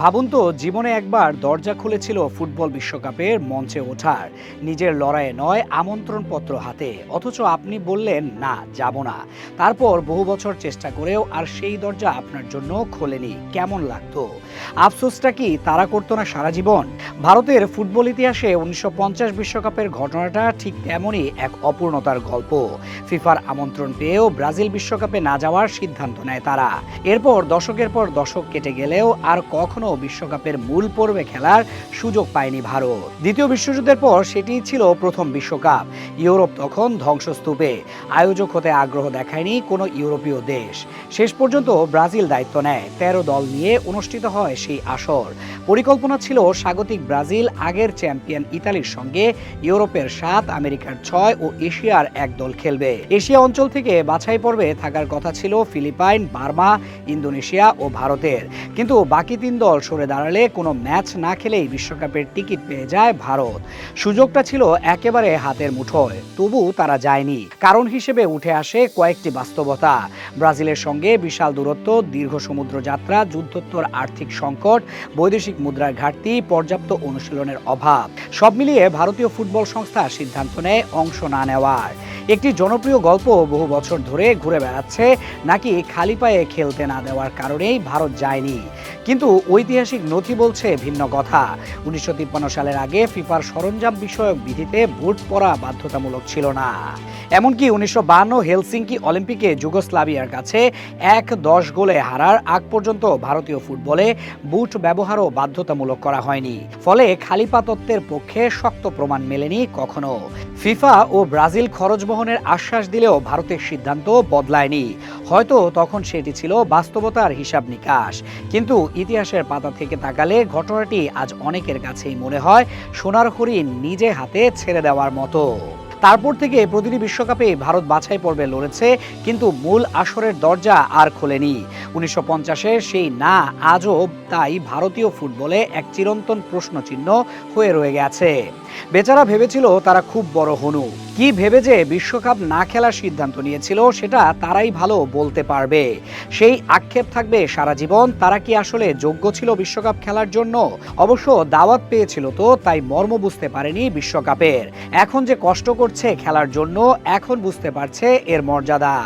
ভাবুন তো, জীবনে একবার দরজা খুলেছিল ফুটবল বিশ্বকাপের মঞ্চে ওঠার। নিজের লড়াইয়ে নয়, আমন্ত্রণপত্র হাতে। অথচ আপনি বললেন, না, যাব না। তারপর বহু বছর চেষ্টা করেও আর সেই দরজা আপনার জন্য খোলেনি। কেমন লাগতো? আফসোসটা কি তারা করতো না সারা জীবন? ভারতের ফুটবল ইতিহাসে উনিশশো বিশ্বকাপের ঘটনাটা ঠিক তেমনই এক অপূর্ণতার গল্প। ফিফার আমন্ত্রণ পেয়েও ব্রাজিল বিশ্বকাপে না যাওয়ার সিদ্ধান্ত নেয় তারা। এরপর দশকের পর দশক কেটে গেলেও আর কখনো বিশ্বকাপের মূল পর্বে খেলার সুযোগ পায়নি ভারত। দ্বিতীয় বিশ্বযুদ্ধের পর সেটি ছিল প্রথম বিশ্বকাপ। ইউরোপ তখন ধ্বংসস্তূপে। আয়োজক হতে আগ্রহ দেখায়নি কোনো ইউরোপীয় দেশ। শেষ পর্যন্ত ব্রাজিল দায়িত্ব নেয়। তেরো দল নিয়ে অনুষ্ঠিত হয় সেই আসর। পরিকল্পনা ছিল স্বাগতিক ব্রাজিল, আগের চ্যাম্পিয়ন ইতালির সঙ্গে ইউরোপের সাত, আমেরিকার ছয় ও এশিয়ার এক দল খেলবে। এশিয়া অঞ্চল থেকে বাছাই পর্বে থাকার কথা ছিল ফিলিপাইন, বার্মা, ইন্দোনেশিয়া ও ভারতের। কিন্তু বাকি তিন দল সরে দাঁড়ালে কোনো ম্যাচ না খেলেই বিশ্বকাপের টিকিট পেয়ে যায় ভারত। সুযোগটা ছিল একেবারে হাতের মুঠোয়, তবু তারা যায়নি। কারণ হিসেবে উঠে আসে কয়েকটি বাস্তবতা। ব্রাজিলের সঙ্গে বিশাল দূরত্ব, দীর্ঘ সমুদ্র যাত্রা যুদ্ধোত্তর আর্থিক সংকট, বৈদেশিক মুদ্রার ঘাটতি, পর্যাপ্ত অনুশীলনের অভাব। সব মিলিয়ে ভারতীয় ফুটবল সংস্থা সিদ্ধান্ত নেয় অংশ না নেওয়ার। একটি জনপ্রিয় গল্প বহু বছর ধরে ঘুরে বেড়াচ্ছে, নাকি খালি পায়ে খেলতে না দেওয়ার কারণেই ভারত যায়নি। কিন্তু ঐতিহাসিক নথি বলছে ভিন্ন কথা। উনিশশো সালের আগে ফিফার সরঞ্জাম বিষয়ক বিধিতে বুট পরা বাধ্যতামূলক ছিল না। এমনকি উনিশশো বান্ন হেলসিঙ্কি অলিম্পিকে যুগোস্লাভিয়ার কাছে এক দশ গোলে হারার আগ পর্যন্ত ভারতীয় ফুটবলে বুট ব্যবহারও বাধ্যতামূলক করা হয়নি। ফলে খালিপা তত্ত্বের পক্ষে শক্ত প্রমাণ মেলেনি কখনো। ফিফা ও ব্রাজিল খরচ বহনের আশ্বাস দিলেও ভারতের সিদ্ধান্ত বদলায়নি। হয়তো তখন সেটি ছিল বাস্তবতার হিসাব নিকাশ। কিন্তু ইতিহাসের পাতা থেকে তাকালে ঘটনাটি আজ অনেকের কাছেই মনে হয় সোনার হরিণ নিজে হাতে ছেড়ে দেওয়ার মতো। তারপর থেকে প্রতিটি বিশ্বকাপে ভারত বাছাই পর্বে লড়েছে, কিন্তু মূল আসরের দরজা আর খোলেনি। উনিশশো সেই না, আজও তাই ভারতীয় ফুটবলে এক চিরন্তন প্রশ্নচিহ্ন হয়ে রয়ে গেছে। বেচারা ভেবেছিল তারা খুব বড় হনু। কি ভেবে যে বিশ্বকাপ না খেলার সিদ্ধান্ত নিয়েছিল সেটা তারাই ভালো বলতে পারবে। সেই আক্ষেপ থাকবে সারা জীবন, তারা কি আসলে যোগ্য ছিল বিশ্বকাপ খেলার জন্য? অবশ্য দাওয়াত পেয়েছিল তো, তাই মর্ম বুঝতে পারেনি বিশ্বকাপের। এখন যে কষ্ট করছে খেলার জন্য, এখন বুঝতে পারছে এর মর্যাদা।